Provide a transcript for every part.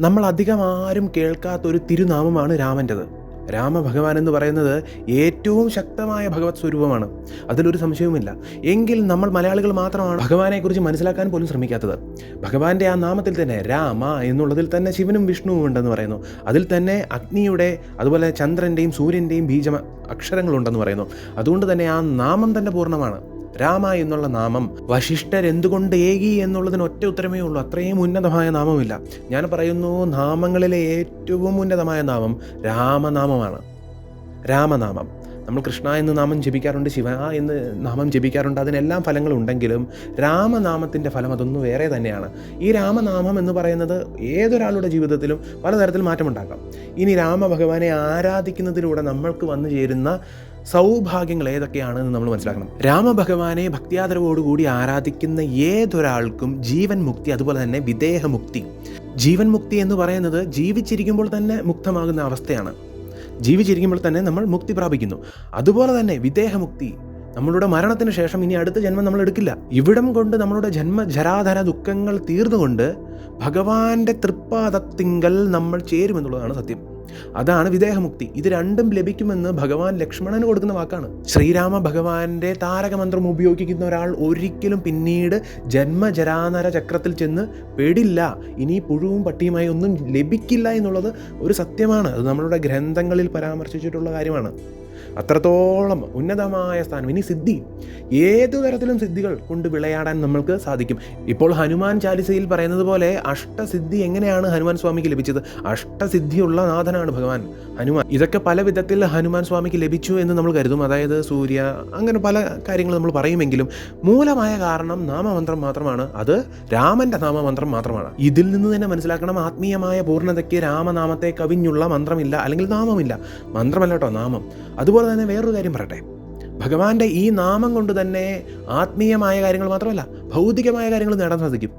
നമ്മൾ അധികം ആരും കേൾക്കാത്തൊരു തിരുനാമമാണ് രാമന്റെത്. രാമഭഗവാൻ എന്ന് പറയുന്നത് ഏറ്റവും ശക്തമായ ഭഗവത് സ്വരൂപമാണ്. അതിലൊരു സംശയവുമില്ല. എങ്കിൽ നമ്മൾ മലയാളികൾ മാത്രമാണ് ഭഗവാനെക്കുറിച്ച് മനസ്സിലാക്കാൻ പോലും ശ്രമിക്കാത്തത്. ഭഗവാന്റെ ആ നാമത്തിൽ തന്നെ രാമ എന്നുള്ളതിൽ തന്നെ ശിവനും വിഷ്ണുവും ഉണ്ടെന്ന് പറയുന്നു. അതിൽ തന്നെ അഗ്നിയുടെ അതുപോലെ ചന്ദ്രന്റെയും സൂര്യന്റെയും ബീജ അക്ഷരങ്ങളുണ്ടെന്ന് പറയുന്നു. അതുകൊണ്ട് തന്നെ ആ നാമം തന്നെ പൂർണമാണ്. രാമ എന്നുള്ള നാമം വശിഷ്ഠർ എന്തുകൊണ്ട് ഏകി എന്നുള്ളതിന് ഒറ്റ ഉത്തരമേ ഉള്ളൂ. അത്രയും ഉന്നതമായ നാമമില്ല. ഞാൻ പറയുന്നു നാമങ്ങളിലെ ഏറ്റവും ഉന്നതമായ നാമം രാമനാമമാണ്. രാമനാമം. നമ്മൾ കൃഷ്ണ എന്ന് നാമം ജപിക്കാറുണ്ട് ശിവ എന്ന് നാമം ജപിക്കാറുണ്ട് അതിനെല്ലാം ഫലങ്ങളുണ്ടെങ്കിലും രാമനാമത്തിന്റെ ഫലം അതൊന്നും വേറെ തന്നെയാണ്. ഈ രാമനാമം എന്ന് പറയുന്നത് ഏതൊരാളുടെ ജീവിതത്തിലും പലതരത്തിൽ മാറ്റമുണ്ടാക്കാം. ഇനി രാമഭഗവാനെ ആരാധിക്കുന്നതിലൂടെ നമ്മൾക്ക് വന്നു ചേരുന്ന സൗഭാഗ്യങ്ങൾ ഏതൊക്കെയാണെന്ന് നമ്മൾ മനസ്സിലാക്കണം. രാമഭഗവാനെ ഭക്തിയാദരവോടുകൂടി ആരാധിക്കുന്ന ഏതൊരാൾക്കും ജീവൻ മുക്തി അതുപോലെ തന്നെ വിദേഹമുക്തി. ജീവൻ മുക്തി എന്ന് പറയുന്നത് ജീവിച്ചിരിക്കുമ്പോൾ തന്നെ മുക്തമാകുന്ന അവസ്ഥയാണ്. ജീവിച്ചിരിക്കുമ്പോൾ തന്നെ നമ്മൾ മുക്തി പ്രാപിക്കുന്നു. അതുപോലെ തന്നെ വിദേഹമുക്തി. നമ്മളുടെ മരണത്തിന് ശേഷം ഇനി അടുത്ത ജന്മം നമ്മൾ എടുക്കില്ല. ഇവിടം കൊണ്ട് നമ്മളുടെ ജന്മ ജരാധര ദുഃഖങ്ങൾ തീർന്നുകൊണ്ട് ഭഗവാന്റെ തൃപ്പാദത്തിങ്കൽ നമ്മൾ ചേരുമെന്നുള്ളതാണ് സത്യം. അതാണ് വിദേഹമുക്തി. ഇത് രണ്ടും ലഭിക്കുമെന്ന് ഭഗവാൻ ലക്ഷ്മണന് കൊടുക്കുന്ന വാക്കാണ്. ശ്രീരാമ ഭഗവാന്റെ താരകമന്ത്രം ഉപയോഗിക്കുന്ന ഒരാൾ ഒരിക്കലും പിന്നീട് ജന്മജരാനര ചക്രത്തിൽ ചെന്ന് പെടില്ല. ഇനി പുഴുവും പട്ടിയുമായി ഒന്നും ലഭിക്കില്ല എന്നുള്ളത് ഒരു സത്യമാണ്. അത് നമ്മളുടെ ഗ്രന്ഥങ്ങളിൽ പരാമർശിച്ചിട്ടുള്ള കാര്യമാണ്. അത്രത്തോളം ഉന്നതമായ സ്ഥാനം. ഇനി സിദ്ധി. ഏതു തരത്തിലും സിദ്ധികൾ കൊണ്ട് വിളയാടാൻ നമ്മൾക്ക് സാധിക്കും. ഇപ്പോൾ ഹനുമാൻ ചാലിസയിൽ പറയുന്നത് പോലെ അഷ്ടസിദ്ധി എങ്ങനെയാണ് ഹനുമാൻ സ്വാമിക്ക് ലഭിച്ചത്? അഷ്ടസിദ്ധിയുള്ള നാഥനാണ് ഭഗവാൻ. ഹനുമാൻ. ഇതൊക്കെ പല വിധത്തിൽ ഹനുമാൻ സ്വാമിക്ക് ലഭിച്ചു എന്ന് നമ്മൾ കരുതും. അതായത് സൂര്യ അങ്ങനെ പല കാര്യങ്ങൾ നമ്മൾ പറയുമെങ്കിലും മൂലമായ കാരണം നാമമന്ത്രം മാത്രമാണ്. അത് രാമന്റെ നാമമന്ത്രം മാത്രമാണ്. ഇതിൽ നിന്ന് തന്നെ മനസ്സിലാക്കണം ആത്മീയമായ പൂർണതയ്ക്ക് രാമനാമത്തെ കവിഞ്ഞുള്ള മന്ത്രമില്ല അല്ലെങ്കിൽ നാമമില്ല. മന്ത്രമല്ല കേട്ടോ നാമം. അതുപോലെ തന്നെ വേറൊരു കാര്യം പറയട്ടെ. ഭഗവാന്റെ ഈ നാമം കൊണ്ട് തന്നെ ആത്മീയമായ കാര്യങ്ങൾ മാത്രമല്ല ഭൗതികമായ കാര്യങ്ങൾ നേടാൻ സാധിക്കും.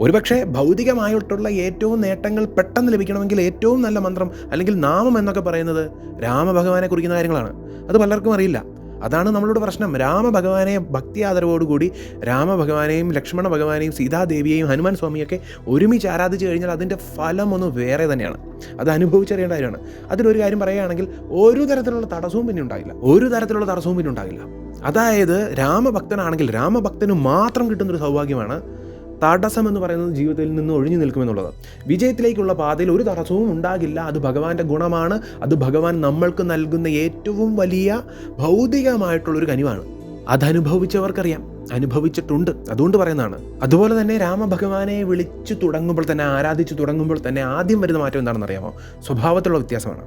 ഒരുപക്ഷെ ഭൗതികമായിട്ടുള്ള ഏറ്റവും നേട്ടങ്ങൾ പെട്ടെന്ന് ലഭിക്കണമെങ്കിൽ ഏറ്റവും നല്ല മന്ത്രം അല്ലെങ്കിൽ നാമം എന്നൊക്കെ പറയുന്നത് രാമഭഗവാനെ കുറിക്കുന്ന കാര്യങ്ങളാണ്. അത് പലർക്കും അറിയില്ല. അതാണ് നമ്മളുടെ പ്രശ്നം. രാമഭഗവാനെ ഭക്തി ആദരവോടുകൂടി രാമഭഗവാനെയും ലക്ഷ്മണ ഭഗവാനെയും സീതാദേവിയെയും ഹനുമാൻ സ്വാമിയൊക്കെ ഒരുമിച്ച് ആരാധിച്ചു കഴിഞ്ഞാൽ അതിന്റെ ഫലം ഒന്ന് വേറെ തന്നെയാണ്. അത് അനുഭവിച്ചറിയേണ്ട കാര്യമാണ്. അതിലൊരു കാര്യം പറയുകയാണെങ്കിൽ ഒരു തരത്തിലുള്ള തടസ്സവും പിന്നെ ഉണ്ടാകില്ല. ഒരു തരത്തിലുള്ള തടസ്സവും പിന്നെ ഉണ്ടാകില്ല. അതായത് രാമഭക്തനാണെങ്കിൽ രാമഭക്തന് മാത്രം കിട്ടുന്നൊരു സൗഭാഗ്യമാണ് തടസ്സം എന്ന് പറയുന്നത് ജീവിതത്തിൽ നിന്ന് ഒഴിഞ്ഞു നിൽക്കുമെന്നുള്ളത്. വിജയത്തിലേക്കുള്ള പാതയിൽ ഒരു തടസ്സവും ഉണ്ടാകില്ല. അത് ഭഗവാന്റെ ഗുണമാണ്. അത് ഭഗവാൻ നമ്മൾക്ക് നൽകുന്ന ഏറ്റവും വലിയ ഭൗതികമായിട്ടുള്ളൊരു കനിവാണ്. അതനുഭവിച്ചവർക്കറിയാം. അനുഭവിച്ചിട്ടുണ്ട്. അതുകൊണ്ട് പറയുന്നതാണ്. അതുപോലെ തന്നെ രാമഭഗവാനെ വിളിച്ചു തുടങ്ങുമ്പോൾ തന്നെ ആരാധിച്ചു തുടങ്ങുമ്പോൾ തന്നെ ആദ്യം വരുന്ന മാറ്റം എന്താണെന്ന് അറിയാമോ? സ്വഭാവത്തിലുള്ള വ്യത്യാസമാണ്.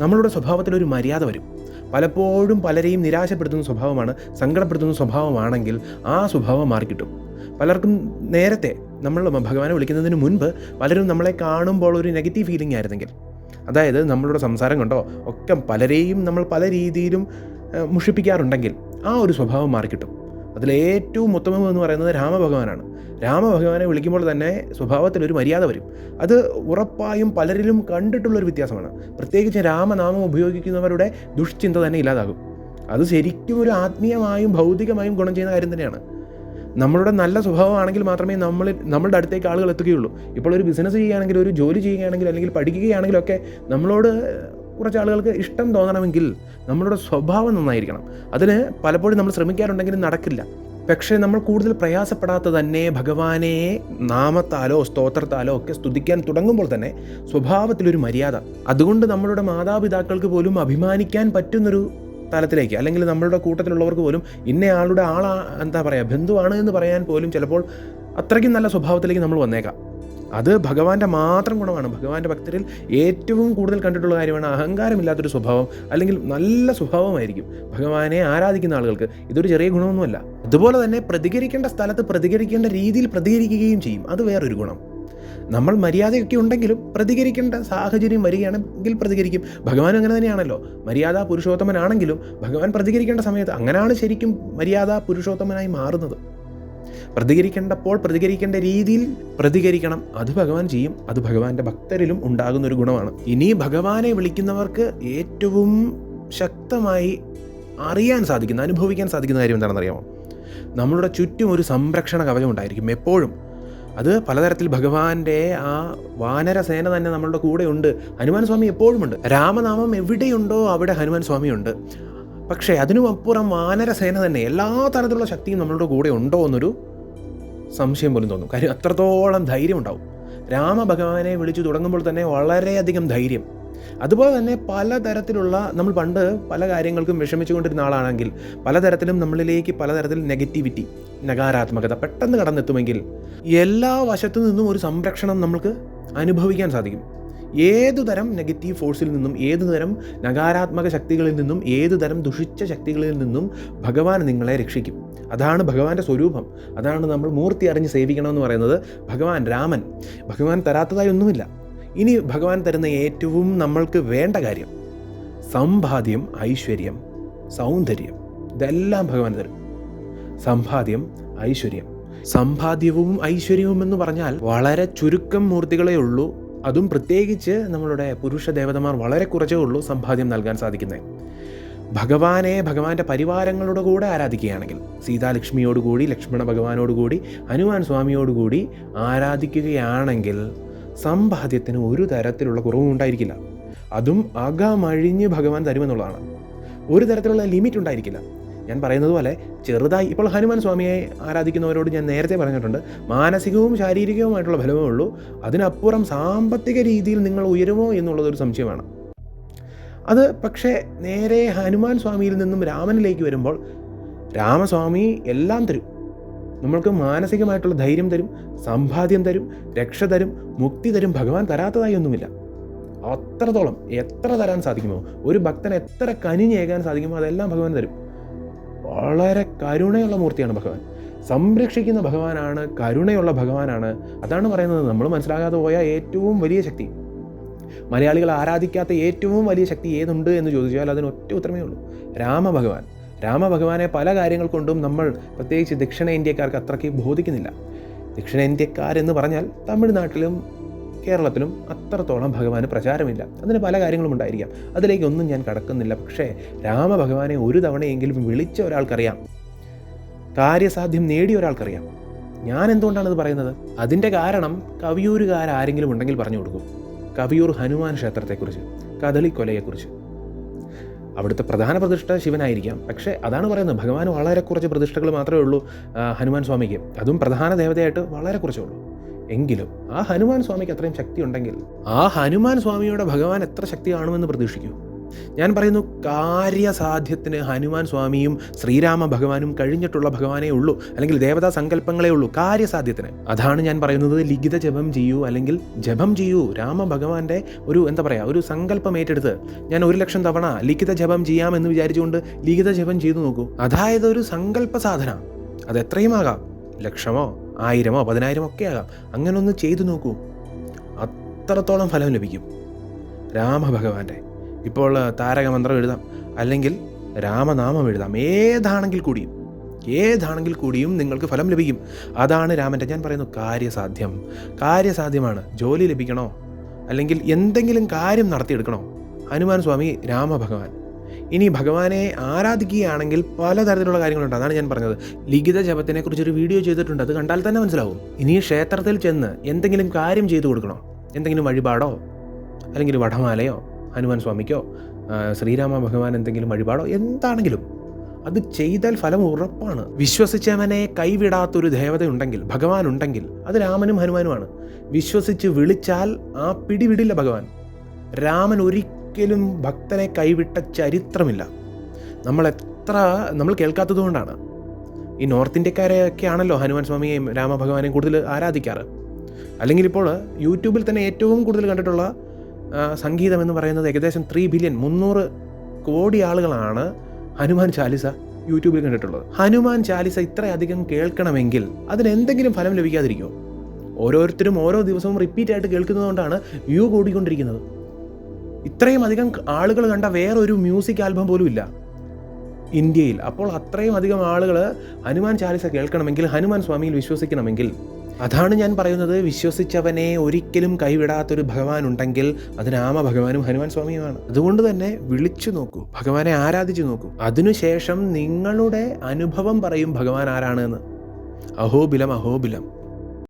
നമ്മളുടെ സ്വഭാവത്തിൽ ഒരു മര്യാദ വരും. പലപ്പോഴും പലരെയും നിരാശപ്പെടുത്തുന്ന സ്വഭാവമാണ് സങ്കടപ്പെടുത്തുന്ന സ്വഭാവമാണെങ്കിൽ ആ സ്വഭാവം മാറിക്കിട്ടും. പലർക്കും നേരത്തെ നമ്മൾ ഭഗവാനെ വിളിക്കുന്നതിന് മുൻപ് പലരും നമ്മളെ കാണുമ്പോൾ ഒരു നെഗറ്റീവ് ഫീലിംഗ് ആയിരുന്നെങ്കിൽ. അതായത് നമ്മളുടെ സംസാരം കൊണ്ടോ ഒക്കെ പലരെയും നമ്മൾ പല രീതിയിലും മുഷിപ്പിക്കാറുണ്ടെങ്കിൽ ആ ഒരു സ്വഭാവം മാറിക്കിട്ടും. അതിലേറ്റവും ഉത്തമം എന്ന് പറയുന്നത് രാമഭഗവാനാണ്. രാമഭഗവാനെ വിളിക്കുമ്പോൾ തന്നെ സ്വഭാവത്തിൽ ഒരു മര്യാദ വരും. അത് ഉറപ്പായും പലരിലും കണ്ടിട്ടുള്ളൊരു വ്യത്യാസമാണ്. പ്രത്യേകിച്ച് രാമനാമം ഉപയോഗിക്കുന്നവരുടെ ദുഷ്ചിന്ത തന്നെ ഇല്ലാതാകും. അത് ശരിക്കും ഒരു ആത്മീയമായും ഭൗതികമായും ഗുണം ചെയ്യുന്ന കാര്യം തന്നെയാണ്. നമ്മളുടെ നല്ല സ്വഭാവമാണെങ്കിൽ മാത്രമേ നമ്മൾ നമ്മളുടെ അടുത്തേക്ക് ആളുകൾ എത്തുകയുള്ളൂ. ഇപ്പോൾ ഒരു ബിസിനസ് ചെയ്യുകയാണെങ്കിൽ ഒരു ജോലി ചെയ്യുകയാണെങ്കിൽ അല്ലെങ്കിൽ പഠിക്കുകയാണെങ്കിലൊക്കെ നമ്മളോട് കുറച്ച് ആളുകൾക്ക് ഇഷ്ടം തോന്നണമെങ്കിൽ നമ്മളുടെ സ്വഭാവം നന്നായിരിക്കണം. അതിന് പലപ്പോഴും നമ്മൾ ശ്രമിക്കാറുണ്ടെങ്കിലും നടക്കില്ല. പക്ഷേ നമ്മൾ കൂടുതൽ പ്രയാസപ്പെടാത്ത തന്നെ ഭഗവാനെ നാമത്താലോ സ്തോത്രത്താലോ ഒക്കെ സ്തുതിക്കാൻ തുടങ്ങുമ്പോൾ തന്നെ സ്വഭാവത്തിലൊരു മര്യാദ. അതുകൊണ്ട് നമ്മളുടെ മാതാപിതാക്കൾക്ക് പോലും അഭിമാനിക്കാൻ പറ്റുന്നൊരു തലത്തിലേക്ക് അല്ലെങ്കിൽ നമ്മളുടെ കൂട്ടത്തിലുള്ളവർക്ക് പോലും ഇന്നയാളുടെ ആളാ എന്താ പറയുക ബന്ധുവാണ് എന്ന് പറയാൻ പോലും ചിലപ്പോൾ അത്രയ്ക്കും നല്ല സ്വഭാവത്തിലേക്ക് നമ്മൾ വന്നേക്കാം. അത് ഭഗവാന്റെ മാത്രം ഗുണമാണ്. ഭഗവാന്റെ ഭക്തരിൽ ഏറ്റവും കൂടുതൽ കണ്ടിട്ടുള്ള കാര്യമാണ് അഹങ്കാരമില്ലാത്തൊരു സ്വഭാവം അല്ലെങ്കിൽ നല്ല സ്വഭാവമായിരിക്കും. ഭഗവാനെ ആരാധിക്കുന്ന ആളുകൾക്ക് ഇതൊരു ചെറിയ ഗുണമൊന്നുമല്ല. അതുപോലെ തന്നെ പ്രതികരിക്കേണ്ട സ്ഥലത്ത് പ്രതികരിക്കേണ്ട രീതിയിൽ പ്രതികരിക്കുകയും ചെയ്യും. അത് വേറൊരു ഗുണം. നമ്മൾ മര്യാദയൊക്കെ ഉണ്ടെങ്കിലും പ്രതികരിക്കേണ്ട സാഹചര്യം വരികയാണെങ്കിൽ പ്രതികരിക്കും. ഭഗവാൻ അങ്ങനെ തന്നെയാണല്ലോ. മര്യാദ പുരുഷോത്തമനാണെങ്കിലും ഭഗവാൻ പ്രതികരിക്കേണ്ട സമയത്ത് അങ്ങനെയാണ് ശരിക്കും മര്യാദ പുരുഷോത്തമനായി മാറുന്നത്. പ്രതികരിക്കേണ്ടപ്പോൾ പ്രതികരിക്കേണ്ട രീതിയിൽ പ്രതികരിക്കണം. അത് ഭഗവാൻ ചെയ്യും. അത് ഭഗവാന്റെ ഭക്തരിലും ഉണ്ടാകുന്ന ഒരു ഗുണമാണ്. ഇനി ഭഗവാനെ വിളിക്കുന്നവർക്ക് ഏറ്റവും ശക്തമായി അറിയാൻ സാധിക്കുന്ന അനുഭവിക്കാൻ സാധിക്കുന്ന കാര്യം എന്താണെന്ന് അറിയാമോ നമ്മളുടെ ചുറ്റും ഒരു സംരക്ഷണ കവചം ഉണ്ടായിരിക്കും. എപ്പോഴും അത് പലതരത്തിൽ ഭഗവാന്റെ ആ വാനരസേന തന്നെ നമ്മളുടെ കൂടെ ഉണ്ട് ഹനുമാൻ സ്വാമി എപ്പോഴുമുണ്ട്. രാമനാമം എവിടെയുണ്ടോ അവിടെ ഹനുമാൻ സ്വാമിയുണ്ട്. പക്ഷേ അതിനും അപ്പുറം വാനരസേന തന്നെ എല്ലാ തരത്തിലുള്ള ശക്തിയും നമ്മളുടെ കൂടെ ഉണ്ടോ എന്നൊരു സംശയം പോലും തോന്നും. കാര്യം അത്രത്തോളം ധൈര്യം ഉണ്ടാവും രാമഭഗവാനെ വിളിച്ചു തുടങ്ങുമ്പോൾ തന്നെ വളരെയധികം ധൈര്യം. അതുപോലെ തന്നെ പലതരത്തിലുള്ള നമ്മൾ പണ്ട് പല കാര്യങ്ങൾക്കും വിഷമിച്ചുകൊണ്ടിരുന്ന ആളാണെങ്കിൽ പലതരത്തിലും നമ്മളിലേക്ക് പലതരത്തിൽ നെഗറ്റിവിറ്റി നകാരാത്മകത പെട്ടെന്ന് കടന്നെത്തുമെങ്കിൽ എല്ലാ വശത്തു നിന്നും ഒരു സംരക്ഷണം നമുക്ക് അനുഭവിക്കാൻ സാധിക്കും. ഏതു തരം നെഗറ്റീവ് ഫോഴ്സിൽ നിന്നും ഏതു തരം നകാരാത്മക ശക്തികളിൽ നിന്നും ഏതു തരം ദുഷിച്ച ശക്തികളിൽ നിന്നും ഭഗവാൻ നിങ്ങളെ രക്ഷിക്കും. അതാണ് ഭഗവാന്റെ സ്വരൂപം. അതാണ് നമ്മൾ മൂർത്തി അറിഞ്ഞ് സേവിക്കണമെന്ന് പറയുന്നത് ഭഗവാൻ രാമൻ. ഭഗവാൻ തരാത്തതായി ഒന്നുമില്ല. ഇനി ഭഗവാൻ തരുന്ന ഏറ്റവും നമ്മൾക്ക് വേണ്ട കാര്യം. സമ്പാദ്യം ഐശ്വര്യം സൗന്ദര്യം ഇതെല്ലാം ഭഗവാൻ തരും. സമ്പാദ്യം ഐശ്വര്യം. സമ്പാദ്യവും ഐശ്വര്യവും എന്ന് പറഞ്ഞാൽ വളരെ ചുരുക്കം മൂർത്തികളേ ഉള്ളൂ. അതും പ്രത്യേകിച്ച് നമ്മളുടെ പുരുഷ ദേവതമാർ വളരെ കുറച്ചേ ഉള്ളൂ സമ്പാദ്യം നൽകാൻ സാധിക്കുന്നത് ഭഗവാനെ ഭഗവാന്റെ പരിവാരങ്ങളുടെ കൂടെ ആരാധിക്കുകയാണെങ്കിൽ സീതാലക്ഷ്മിയോടുകൂടി ലക്ഷ്മണ ഭഗവാനോടുകൂടി ഹനുമാൻ സ്വാമിയോടുകൂടി ആരാധിക്കുകയാണെങ്കിൽ സമ്പാദ്യത്തിന് ഒരു തരത്തിലുള്ള കുറവും ഉണ്ടായിരിക്കില്ല. അതും അകമഴിഞ്ഞ് ഭഗവാൻ തരുമെന്നുള്ളതാണ്. ഒരു തരത്തിലുള്ള ലിമിറ്റ് ഉണ്ടായിരിക്കില്ല. ഞാൻ പറയുന്നത് പോലെ ചെറുതായി ഇപ്പോൾ ഹനുമാൻ സ്വാമിയെ ആരാധിക്കുന്നവരോട് ഞാൻ നേരത്തെ പറഞ്ഞിട്ടുണ്ട്. മാനസികവും ശാരീരികവുമായിട്ടുള്ള ഫലമേ ഉള്ളൂ. അതിനപ്പുറം സാമ്പത്തിക രീതിയിൽ നിങ്ങൾ ഉയരുമോ എന്നുള്ളതൊരു സംശയമാണ്. അത് പക്ഷേ നേരെ ഹനുമാൻ സ്വാമിയിൽ നിന്നും രാമനിലേക്ക് വരുമ്പോൾ രാമസ്വാമി എല്ലാം തരും. നമ്മൾക്ക് മാനസികമായിട്ടുള്ള ധൈര്യം തരും സമ്പാദ്യം തരും രക്ഷ തരും മുക്തി തരും ഭഗവാൻ തരാത്തതായി ഒന്നുമില്ല. അത്രത്തോളം എത്ര തരാൻ സാധിക്കുമോ? ഒരു ഭക്തൻ എത്ര കനിഞ്ഞേകാൻ സാധിക്കുമോ? അതെല്ലാം ഭഗവാൻ തരും. വളരെ കരുണയുള്ള മൂർത്തിയാണ് ഭഗവാൻ. സംരക്ഷിക്കുന്ന ഭഗവാനാണ് കരുണയുള്ള ഭഗവാനാണ്. അതാണ് പറയുന്നത്. നമ്മൾ മനസ്സിലാകാതെ പോയ ഏറ്റവും വലിയ ശക്തി. മലയാളികൾ ആരാധിക്കാത്ത ഏറ്റവും വലിയ ശക്തി ഏതുണ്ട് എന്ന് ചോദിച്ചാൽ അതിന് ഒറ്റ ഉത്തരമേ ഉള്ളൂ. രാമഭഗവാൻ രാമഭഗവാനെ പല കാര്യങ്ങൾ കൊണ്ടും നമ്മൾ പ്രത്യേകിച്ച് ദക്ഷിണേന്ത്യക്കാർക്ക് അത്രയ്ക്ക് ബോധിക്കുന്നില്ല. ദക്ഷിണേന്ത്യക്കാരെന്ന് പറഞ്ഞാൽ തമിഴ്നാട്ടിലും കേരളത്തിലും അത്രത്തോളം ഭഗവാന് പ്രചാരമില്ല. അതിന് പല കാര്യങ്ങളും ഉണ്ടായിരിക്കാം. അതിലേക്കൊന്നും ഞാൻ കടക്കുന്നില്ല. പക്ഷേ രാമഭഗവാനെ ഒരു തവണയെങ്കിലും വിളിച്ച ഒരാൾക്കറിയാം. കാര്യസാധ്യം നേടിയ ഒരാൾക്കറിയാം. ഞാൻ എന്തുകൊണ്ടാണ് ഇത് പറയുന്നത്? അതിന്റെ കാരണം കവിയൂരുകാരാരെങ്കിലും ഉണ്ടെങ്കിൽ പറഞ്ഞു കൊടുക്കും. കവിയൂർ ഹനുമാൻ ക്ഷേത്രത്തെക്കുറിച്ച് കദളിക്കൊലയെക്കുറിച്ച്. അവിടുത്തെ പ്രധാന പ്രതിഷ്ഠ ശിവനായിരിക്കാം. പക്ഷേ അതാണ് പറയുന്നത്. ഭഗവാൻ വളരെ കുറച്ച് പ്രതിഷ്ഠകൾ മാത്രമേ ഉള്ളൂ ഹനുമാൻ സ്വാമിക്ക്. അതും പ്രധാന ദേവതയായിട്ട് വളരെ കുറച്ചേ ഉള്ളൂ. എങ്കിലും ആ ഹനുമാൻ സ്വാമിക്ക് അത്രയും ശക്തി ഉണ്ടെങ്കിൽ ആ ഹനുമാൻ സ്വാമിയുടെ ഭഗവാൻ എത്ര ശക്തി കാണുമെന്ന് പ്രതീക്ഷിക്കൂ? ഞാൻ പറയുന്നു കാര്യസാധ്യത്തിന് ഹനുമാൻ സ്വാമിയും ശ്രീരാമ ഭഗവാനും കഴിഞ്ഞിട്ടുള്ള ഭഗവാനേ ഉള്ളൂ അല്ലെങ്കിൽ ദേവതാ സങ്കല്പങ്ങളേ ഉള്ളൂ കാര്യസാധ്യത്തിന്. അതാണ് ഞാൻ പറയുന്നത് ലിഖിത ജപം ചെയ്യൂ അല്ലെങ്കിൽ ജപം ചെയ്യൂ. രാമ ഭഗവാന്റെ ഒരു എന്താ പറയുക ഒരു സങ്കല്പം ഏറ്റെടുത്ത് ഞാൻ ഒരു ലക്ഷം തവണ ലിഖിത ജപം ചെയ്യാമെന്ന് വിചാരിച്ചുകൊണ്ട് ലിഖിത ജപം ചെയ്തു നോക്കൂ. അതായത് ഒരു സങ്കല്പ സാധന. അത് എത്രയും ആകാം. ലക്ഷമോ ആയിരമോ പതിനായിരമോ ഒക്കെ ആകാം. അങ്ങനെ ഒന്ന് ചെയ്തു നോക്കൂ. അത്രത്തോളം ഫലം ലഭിക്കും. രാമഭഗവാന്റെ ഇപ്പോൾ താരകമന്ത്രം എഴുതാം. അല്ലെങ്കിൽ രാമനാമം എഴുതാം. ഏതാണെങ്കിൽ കൂടിയും ഏതാണെങ്കിൽ കൂടിയും നിങ്ങൾക്ക് ഫലം ലഭിക്കും. അതാണ് രാമന്റെ ഞാൻ പറയുന്നു കാര്യസാധ്യം. കാര്യസാധ്യമാണ്. ജോലി ലഭിക്കണോ? അല്ലെങ്കിൽ എന്തെങ്കിലും കാര്യം നടത്തിയെടുക്കണോ? ഹനുമാൻ സ്വാമി രാമഭഗവാൻ. ഇനി ഭഗവാനെ ആരാധിക്കുകയാണെങ്കിൽ പലതരത്തിലുള്ള കാര്യങ്ങളുണ്ട്. അതാണ് ഞാൻ പറഞ്ഞത്. ലിഖിത ജപത്തിനെ കുറിച്ചൊരു വീഡിയോ ചെയ്തിട്ടുണ്ട്. അത് കണ്ടാൽ തന്നെ മനസ്സിലാവും. ഇനി ക്ഷേത്രത്തിൽ ചെന്ന് എന്തെങ്കിലും കാര്യം ചെയ്തു കൊടുക്കണോ? എന്തെങ്കിലും വഴിപാടോ? അല്ലെങ്കിൽ വടമാലയോ? ഹനുമാൻ സ്വാമിക്കോ ശ്രീരാമ ഭഗവാൻ എന്തെങ്കിലും വഴിപാടോ എന്താണെങ്കിലും അത് ചെയ്താൽ ഫലം ഉറപ്പാണ്. വിശ്വസിച്ചവനെ കൈവിടാത്തൊരു ദേവതയുണ്ടെങ്കിൽ ഭഗവാൻ ഉണ്ടെങ്കിൽ അത് രാമനും ഹനുമാനുമാണ്. വിശ്വസിച്ച് വിളിച്ചാൽ ആ പിടിവിടില്ല ഭഗവാൻ. രാമൻ ഒരിക്കലും ഭക്തനെ കൈവിട്ട ചരിത്രമില്ല. നമ്മൾ എത്ര നമ്മൾ കേൾക്കാത്തതുകൊണ്ടാണ് ഈ നോർത്ത് ഇന്ത്യക്കാരെയൊക്കെ ആണല്ലോ ഹനുമാൻ സ്വാമിയെയും രാമഭഗവാനെയും കൂടുതൽ ആരാധിക്കാറ്. അല്ലെങ്കിൽ ഇപ്പോൾ യൂട്യൂബിൽ തന്നെ ഏറ്റവും കൂടുതൽ കണ്ടിട്ടുള്ള സംഗീതം എന്ന് പറയുന്നത് ഏകദേശം ത്രീ ബില്യൺ മുന്നൂറ് കോടി ആളുകളാണ് ഹനുമാൻ ചാലിസ യൂട്യൂബിൽ കണ്ടിട്ടുള്ളത്. ഹനുമാൻ ചാലിസ ഇത്രയധികം കേൾക്കണമെങ്കിൽ അതിന് എന്തെങ്കിലും ഫലം ലഭിക്കാതിരിക്കുമോ ഓരോരുത്തരും ഓരോ ദിവസവും റിപ്പീറ്റ് ആയിട്ട് കേൾക്കുന്നതുകൊണ്ടാണ് വ്യൂ കൂടിക്കൊണ്ടിരിക്കുന്നത്. ഇത്രയും അധികം ആളുകൾ കണ്ട വേറൊരു മ്യൂസിക് ആൽബം പോലും ഇല്ല. ഇന്ത്യയിൽ അപ്പോൾ അത്രയും അധികം ആളുകൾ ഹനുമാൻ ചാലിസ കേൾക്കണമെങ്കിൽ ഹനുമാൻ സ്വാമിയിൽ വിശ്വസിക്കണമെങ്കിൽ അതാണ് ഞാൻ പറയുന്നത്. വിശ്വസിച്ചവനെ ഒരിക്കലും കൈവിടാത്തൊരു ഭഗവാൻ ഉണ്ടെങ്കിൽ അത് രാമഭഗവാനും ഹനുമാൻ സ്വാമിയുമാണ്. അതുകൊണ്ട് തന്നെ വിളിച്ചു നോക്കൂ. ഭഗവാനെ ആരാധിച്ചു നോക്കൂ. അതിനുശേഷം നിങ്ങളുടെ അനുഭവം പറയും ഭഗവാൻ ആരാണ് എന്ന് അഹോബിലം അഹോബിലം.